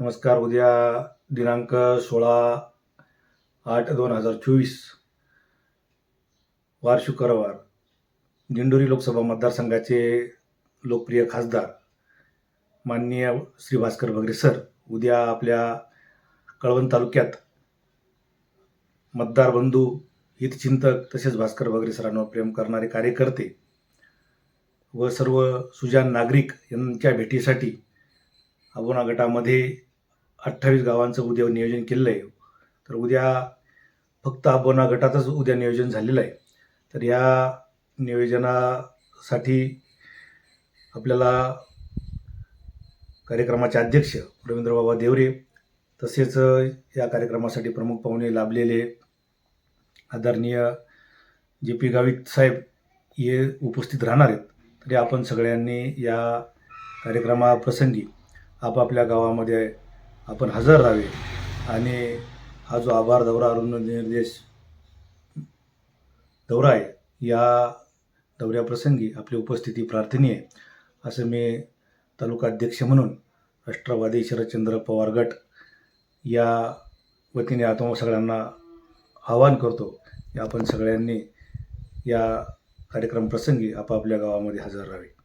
नमस्कार उद्या दिनांक सोळा आठ दोन हजार चोवीस वार शुक्रवार. दिंडोरी लोकसभा मतदारसंघाचे लोकप्रिय खासदार माननीय श्री भास्कर भगरे सर उद्या आपल्या कळवण तालुक्यात मतदार बंधू हितचिंतक तसेच भास्कर भगरे सरांवर प्रेम करणारे कार्यकर्ते व सर्व सुजान नागरिक यांच्या भेटीसाठी अबोना गटामध्ये अठ्ठावीस गावांचं उद्या नियोजन केलेलं आहे. तर उद्या फक्त अबोना गटातच उद्या नियोजन झालेलं आहे. तर या नियोजनासाठी आपल्याला कार्यक्रमाचे अध्यक्ष रवींद्रबाबा देवरे तसेच या कार्यक्रमासाठी प्रमुख पाहुणे लाभलेले आदरणीय जे पी गावित साहेब हे उपस्थित राहणार आहेत. तरी आपण सगळ्यांनी या कार्यक्रमाप्रसंगी आपापल्या गावामध्ये आपण हजर राहावे. आणि हा जो आभार दौरा अरुण निर्देश दौरा आहे या दौऱ्याप्रसंगी आपली उपस्थिती प्रार्थनीय आहे. असं मी तालुका अध्यक्ष म्हणून राष्ट्रवादी शरदचंद्र पवार गट या वतीने आता सगळ्यांना आवाहन करतो की आपण सगळ्यांनी या कार्यक्रम प्रसंगी आपापल्या गावामध्ये हजर राहावे.